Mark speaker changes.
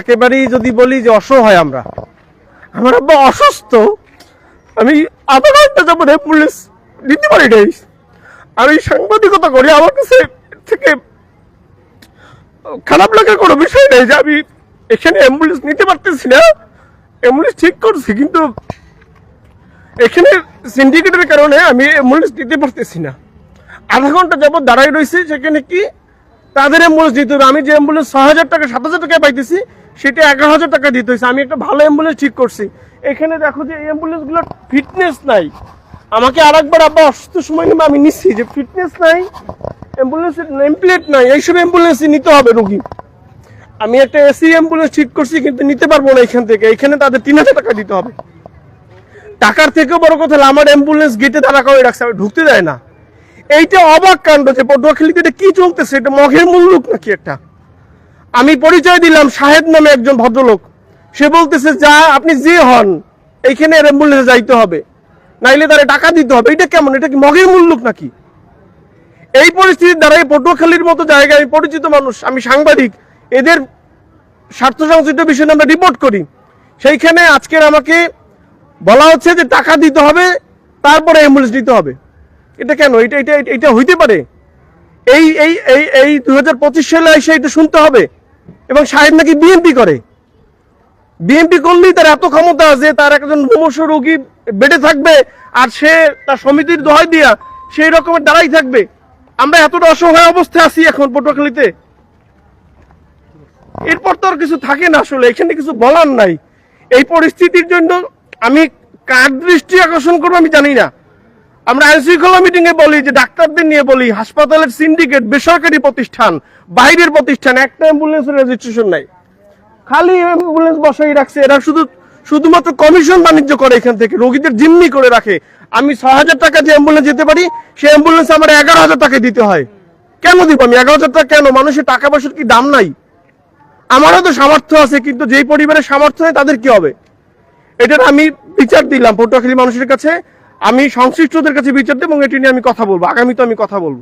Speaker 1: একেবারেই যদি বলি যে অসহায় আমরা। আমার আব্বা অসুস্থ। আমি আধা ঘণ্টা যাব অ্যাম্বুলেন্স দিতে পারি নাই আমি সাংবাদিকতা করি, আমার কাছে থেকে খারাপ লাগার কোনো বিষয় নেই যে আমি এখানে অ্যাম্বুলেন্স নিতে পারতেছি না। অ্যাম্বুলেন্স ঠিক করছি, কিন্তু এখানে সিন্ডিকেটের কারণে আমি অ্যাম্বুলেন্স দিতে পারতেছি না। আধা ঘণ্টা যাবত দাঁড়াই রয়েছে, সেখানে কি তাদের অ্যাম্বুলেন্স দিতে হবে। আমি যে অ্যাম্বুলেন্স ছ হাজার টাকা, সাত হাজার টাকায় পাইতেছি সেটা এগারো হাজার টাকা দিতে হয়েছে। আমি একটা ভালো অ্যাম্বুলেন্স ঠিক করছি। এখানে দেখো যে অ্যাম্বুলেন্সগুলোর ফিটনেস নাই। আমাকে আরেকবার আব্বা অসুস্থ সময় নেবে আমি নিচ্ছি যে ফিটনেস নাই অ্যাম্বুলেন্সের নেম প্লেট নাই, এইসব অ্যাম্বুলেন্সই নিতে হবে রুগী। আমি একটা এসি অ্যাম্বুলেন্স ঠিক করছি, কিন্তু নিতে পারব না এখান থেকে। এখানে তাদের তিন হাজার টাকা দিতে হবে। টাকার থেকেও বড় কথা আমার অ্যাম্বুলেন্স গেটে দাঁড়া করে রাখছে, আমি ঢুকতে দেয় না। এইটা অবাক কাণ্ড যে পটুয়াখালীতে এটা কি চলতেছে? এটা মগের লোক নাকি একটা? আমি পরিচয় দিলাম সাহেব নামে একজন ভদ্রলোক। সে বলতেছে, যা, আপনি যে হন, এইখানে অ্যাম্বুলেন্সে যাইতে হবে। নাইলে তারা টাকা দিতে হবে। এটা কেমন? এটা কি মগের মুল্লুক নাকি? এই পরিস্থিতির দ্বারাই পটুয়াখালীর মতো জায়গায় আমি পরিচিত মানুষ, আমি সাংবাদিক। এদের স্বার্থ সংশ্লিষ্ট বিষয়ে আমরা রিপোর্ট করি। সেইখানে আজকের আমাকে বলা হচ্ছে যে টাকা দিতে হবে, তারপরে অ্যাম্বুলেন্স দিতে হবে। এটা কেন? এটা এটা, এটা- এটা হইতে পারে? এই এই এই এই দুই হাজার পঁচিশ সালে এসে এটা শুনতে হবে? এবং সাহেব নাকি বিএনপি করে। বিএনপি করলেই তার এত ক্ষমতা যে তার একজন মুমূর্ষ রোগী বেডে থাকবে আর সে তার সমিতির দোহাই দিয়া সেই রকমের দাঁড়াই থাকবে। আমরা এতটা অসহায় অবস্থায় আছি এখন পটুয়াখালীতে। এরপর তো আর কিছু থাকে না আসলে, এখানে কিছু বলার নাই। এই পরিস্থিতির জন্য আমি কার দৃষ্টি আকর্ষণ করব আমি জানি না। আমরা আইন শৃঙ্খলা মিটিং এ বলি, যে ডাক্তারদের নিয়ে বলি, হাসপাতালের সিন্ডিকেট বেসরকারি প্রতিষ্ঠান, বাইরের প্রতিষ্ঠান, একটা অ্যাম্বুলেন্সের রেজিস্ট্রেশন নাই। খালি অ্যাম্বুলেন্স বসাই রাখছে, এরা শুধু, শুধুমাত্র কমিশন বাণিজ্য করে এখান থেকে, রোগীদের জিম্মি করে রাখে। আমি ছ হাজার টাকা যে অ্যাম্বুলেন্স যেতে পারি সেই অ্যাম্বুলেন্স আমার এগারো হাজার টাকা দিতে হয়। কেন দিব আমি? এগারো হাজার টাকা কেন? মানুষের টাকা পয়সার কি দাম নাই? আমারও তো সামর্থ্য আছে, কিন্তু যেই পরিবারের সামর্থ্য নেই, তাদের কি হবে? এটার আমি বিচার দিলাম, পটুয়াখালী মানুষের কাছে। আমি সংশ্লিষ্টদের কাছে বিচার দেবো এবং এটি নিয়ে আমি কথা বলব। আগামীতে আমি কথা বলব।